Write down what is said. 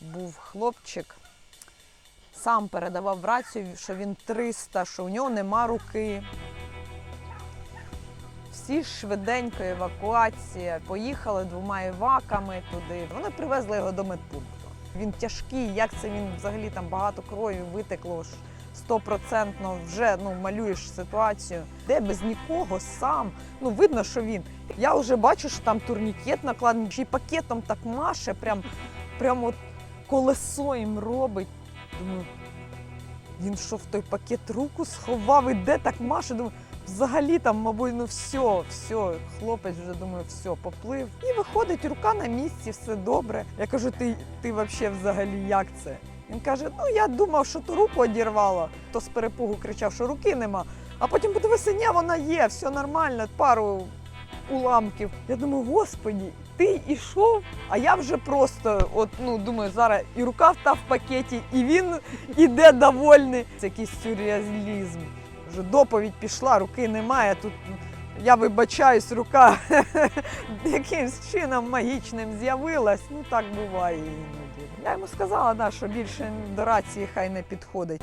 був хлопчик, сам передавав в рацію, що він 300, що у нього нема руки. Всі швиденько евакуація. Поїхали двома еваками туди. Вони привезли його до медпункту. Він тяжкий, як це він взагалі там багато крові витекло. ж Стопроцентно вже ну малюєш ситуацію, де без нікого сам. Ну видно, що він. Я вже бачу, що там турнікет накладений, й пакетом так маше, прям, прям от колесо їм робить. Думаю, він що в той пакет руку сховав і де так маше. Думаю, взагалі там, мабуть, ну все, все, хлопець вже думаю, все, поплив. І виходить, рука на місці, все добре. Я кажу, ти, ти взагалі взагалі як це? Він каже: ну я думав, що ту руку одірвало. То з перепугу кричав, що руки нема. А потім подивився, ні, вона є, все нормально, пару уламків. Я думаю, господі, ти йшов, а я вже просто, от ну думаю, зараз і рука та в пакеті, і він іде довольний. Це якийсь сюрреалізм. Вже доповідь пішла, руки немає. Тут я вибачаюсь, рука якимсь чином магічним з'явилась. Ну так буває іноді. Я йому сказала, да, що більше до рації хай не підходить.